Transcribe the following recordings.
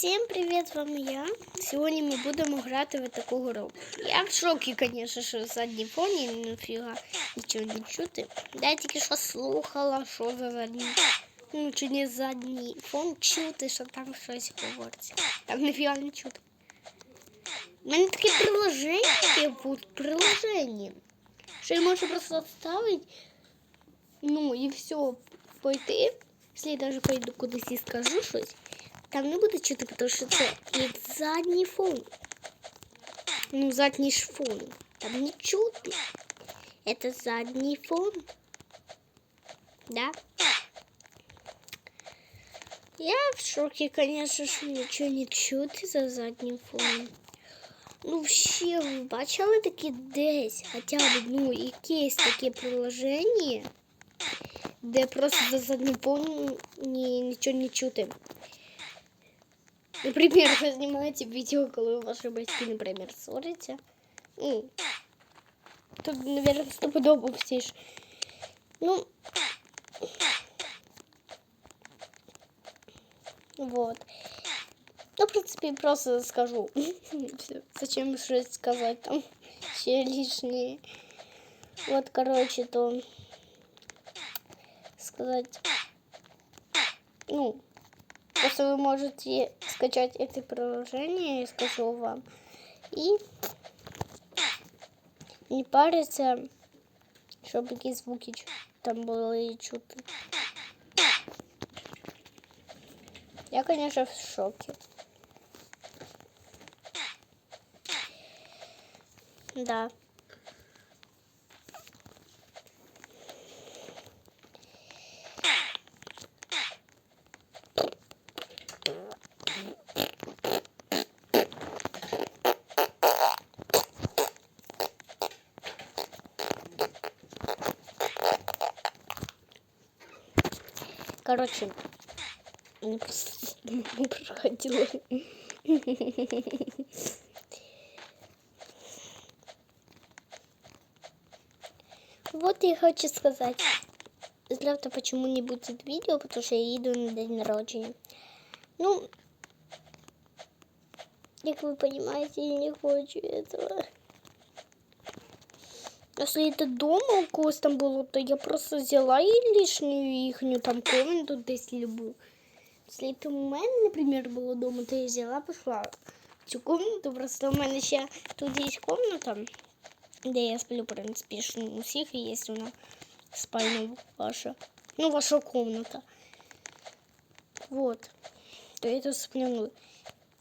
Всім привіт, вами я. Сьогодні ми будемо грати в таку гру. Я в шокі, звісно, що в задній фоні ніфіга нічого не чути. Я тільки що слухала, що за задній. Ну, чи не задній фон чути, що там щось говориться. Там ніфіга не чути. У мене таке приложення будуть, приложення. Що я можу просто вставити, ну і все, пойти. Якщо я навіть пойду кудись і скажу щось. Там не буде чути, тому що це як задній фон. Ну, задній ж фон. Там не чути. Это задній фон. Да? Я в шоке, конечно, що нічого не чути за заднім фоном. Ну, ще ви бачили такі десь, хоча б, ну, якесь таке приложення, де просто за заднім фоном ні, нічого не чути. Например, вы снимаете видео, когда ваши батьки, например, ссорятся. Ну, тут, наверное, стопудово все ж. Ну, вот. Ну, в принципе, просто скажу. Зачем что сказать там все лишнее. Вот, короче, то сказать, ну, Просто вы можете скачать это приложение, я скажу вам, и не париться, чтобы какие звуки там были чути. Я, конечно, в шоке. Да. Короче, не проходило. Вот я хочу сказать. Завтра почему не будет видео, потому что я еду на день народження. Ну, как вы понимаете, я не хочу этого. Если это дома у когось там було, то я просто взяла і лишню їхню там комнату десь любу. Якщо это у мене, наприклад, було дома, то я взяла, пішла в цю комнату. Просто у мене ще тут є комната, де я сплю, в принципі, що у всіх є вона спальня ваша. Ну, ваша комната. Вот. То я тут сплю. ну,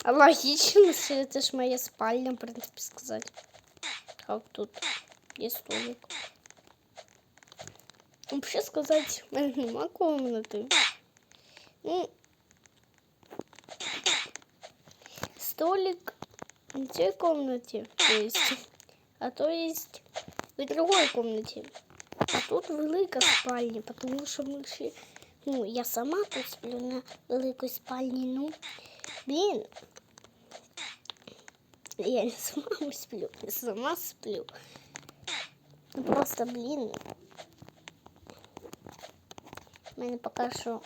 А логично, что это ж моя спальня, в принципе, сказать. Как тут есть столик. Вообще сказать, у мене нема комнаты. Ну, столик в той комнате есть, а то есть в другой комнате. А тут велика спальня, потому що ми ще, ну, я сама тут сплю на великій спальні, ну, блін. Я не сама сплю, не сама сплю. Ну, Просто, блін. У мене поки що.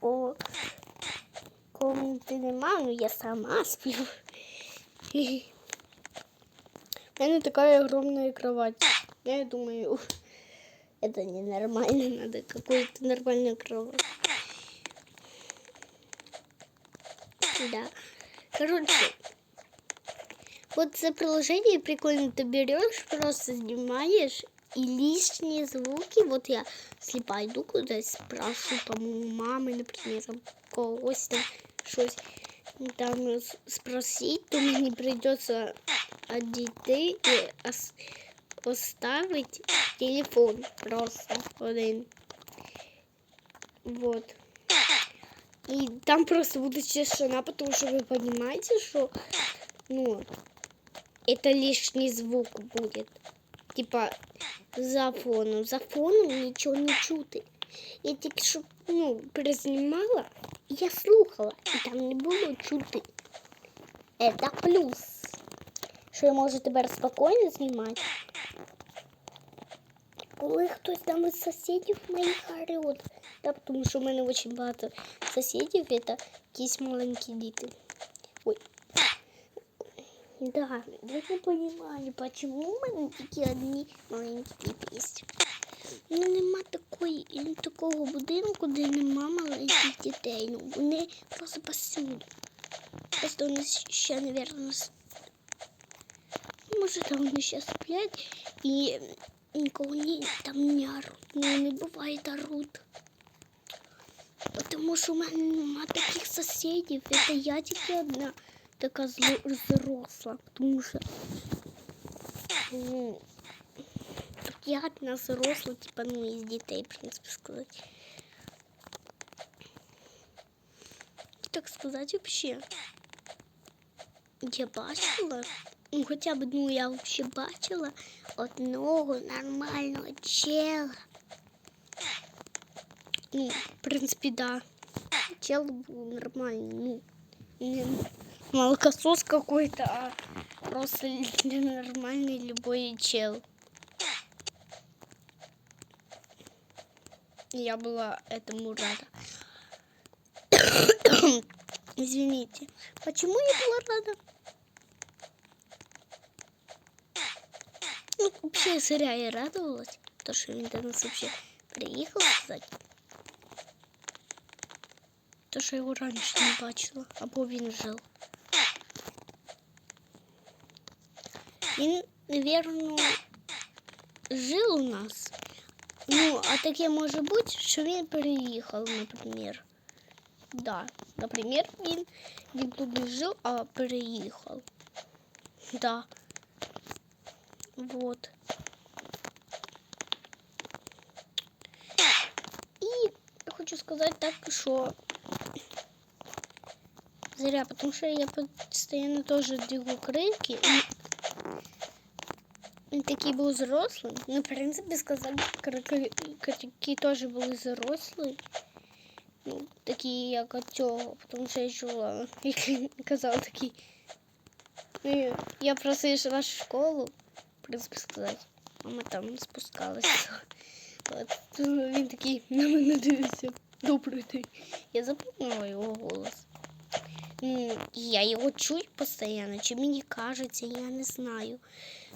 О, комнати нема, ну я сама сплю. У меня такая огромная кровать. Я думаю, это ненормально. Надо какую-то нормальную кровать. Да. Короче, вот за приложение прикольно ты берешь, просто снимаешь и лишние звуки. Вот я слепа иду куда-то, спрашиваю там у мамы, например, там когось там щось там спросить, то мне придется от дітей і ос- оставить телефон просто один. Вот. И там просто будет тишина, потому что вы понимаете, что ну, это лишний звук будет. Типа за фоном. За фоном ничего не чути. Я тільки що ну, перезнімала, і я слухала, і там не було чути. Это плюс. Що я можу тепер спокійно знімати. Коли хтось там із сусідів моїх орет, Да, тому що в мене дуже багато сусідів, це якісь маленькі діти. Да, я не понимаю, почему у мене тільки одні маленькі діти. Ну, нема такої, такого будинку, де нема маленьких дітей. Ну, вони просто посюди. Просто вони ще, наверное, ну, може, там вони ще сплять і нікого не, там не оруть. Ну, не буває орут. Тому що в мене нема таких сусідів. Це я тільки одна така зло- взросла. Тому що ну, тут я одна взросла, типа, ну, із дітей, в принципі, сказати. Так сказати, вообще. Я бачила, ну хоча б, ну я взагалі бачила одного нормального чела. Ну, в принципі, да. Чел був нормальний, ну, не молокосос какой-то, а просто нормальный любой чел. Я была этому рада. Извините. Почему я была рада? Ну, вообще, зря я радовалась, то, что до нас вообще приехал, кстати. То, що я його раніше не бачила, або він жив. Він, напевно, жив у нас. Ну, а таке може бути, що він переїхав, наприклад. Да, наприклад, він, він тут не жив, а переїхав. Да. Вот. І я хочу сказати так, що зря, потому что я постоянно тоже двигаю крыльки. Такий був взрослий. Ну, в принципі, сказати, крики теж були взрослі. Ну, такі, як от цього, тому що я чула, як він казав такий. Ну, я просто йшла в школу, в принципі, сказати. Мама там спускалася. От, він такий на мене дивився. Добрий день. Я запомнила його голос. Ну, Я його чую постійно, чи мені кажеться, я не знаю.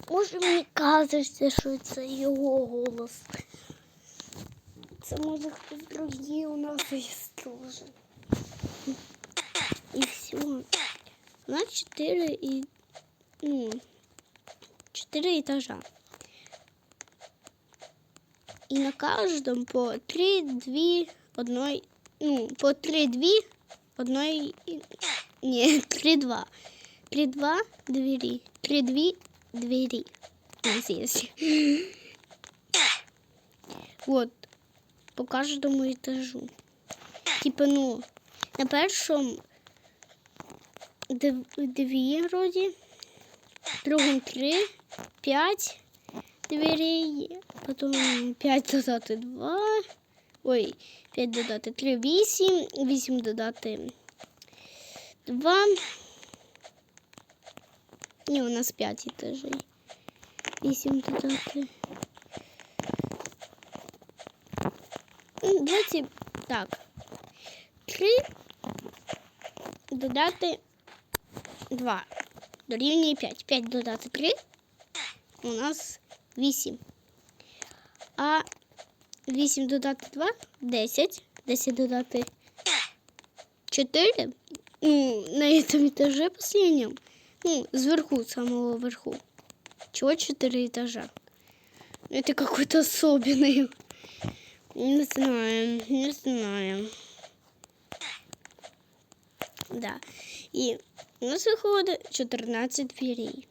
Може мені кажеться, що це його голос. Це може хтось другий у нас є теж. І все. Нас чотири і ну, чотири етажа. І на кожному по три, дві, одної, ну, по три, дві, одної, ні, три, два. Три, два, двері. Три, дві, двері. У нас. Вот. По каждому этажу. Типа, ну, на першому дв- дві вроді, другому три, п'ять дверей, потім п'ять додати два, ой, п'ять додати три, вісім, вісім додати два. Ні, у нас п'ять етажей. Вісім додати. Ну, Давайте так. Три додати два. Дорівнює п'ять. П'ять додати три. У нас вісім. А вісім додати два десять. Десять додати чотири. ну, на этом этаже последнем. Ну, сверху, самого верху. Чего четыре этажа? Это какой-то особенный. Не знаю, не знаю. Да. И у нас виходить 14 дверей.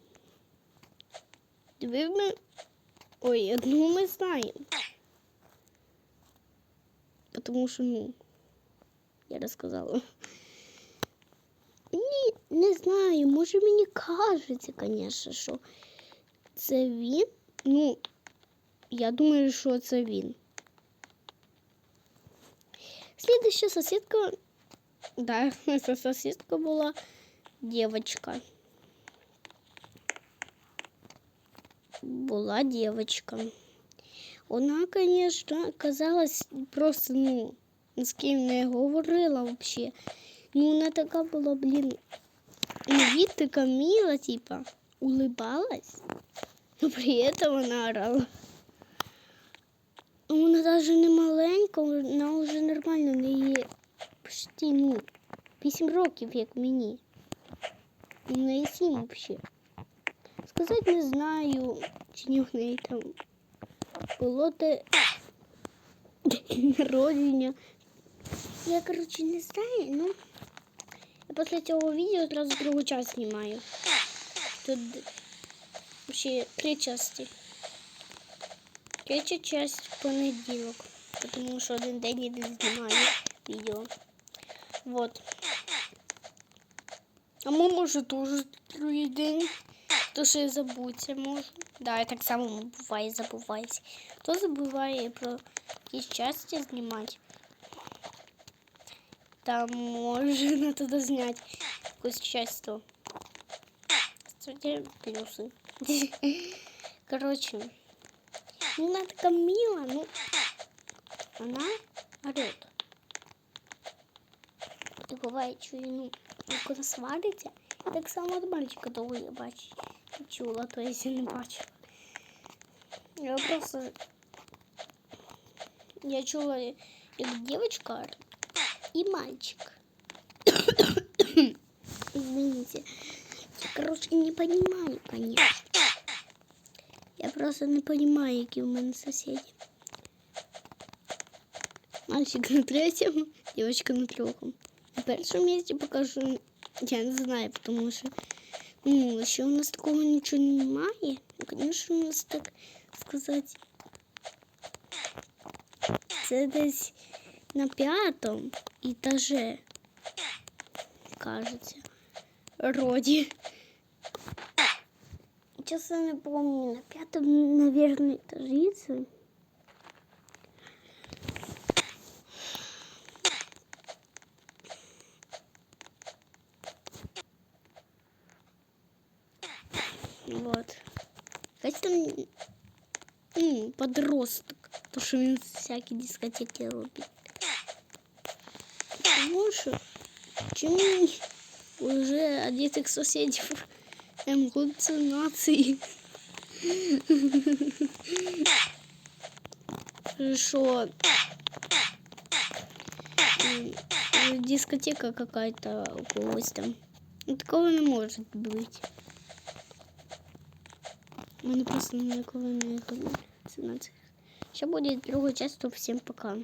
Дві ми... Ой, одну ми знаємо. Потому що, ну, я розказала Ні, не знаю, може мені кажеться, звісно, що це він. Ну, я думаю, що це він. Слідуща сусідка, да, це сусідка була дівчинка. Була дівчинка. Вона, звісно, казалась просто, ну, ні з ким не говорила взагалі. Ну, вона така була, блін, на вид така мила, типа, улыбалась, но при этом вона орала. Ну, Вона навіть не маленька, вона вже нормально, в неї почти, ну, 8 років, як мені. У неї 7 взагалі. Сказати не знаю, чи ні в неї там було те день народження. Я, коротше, не знаю, ну. Після цього відео одразу другу часть знімаю. Тут ще три частини. Третя часть понеділок, тому що один день я не знімаю відео. Вот. А ми, може, теж другий день. То що я забуться можу. Да, я так само буває, забуваюся. Хто забуває про якісь часті знімати? Там можна туди зняти якусь часть то. Кстати, плюси. Короче, ну она такая мила, ну она орет. Ти буває, чую, ну, свариться, я так само от мальчика того я бачу. Чула, то я не бачила. Я просто... Я чула, як девочка орет и мальчик. Извините. Я, короче, не понимаю, конечно. Я просто не понимаю, які у мене сусіди. Мальчик на третьому, девочка на другому. На першому місці покажу, я не знаю, тому що ну, ще у нас такого нічого немає. Ну, звісно, у нас так сказати. Це десь на п'ятому етаже, кажется, роді. Честно не помню, на пятом, наверное, этаже. це. Вот. Кстати, там м, подросток, то що він всякі дискотеки робить. Тому що чому уже від этих сусідів ем, галюцинації? Що м, дискотека какая-то у когось там. Ну, такого не может быть. У мене просто никого не галюцинації. Ще буде друга часть, то всім пока.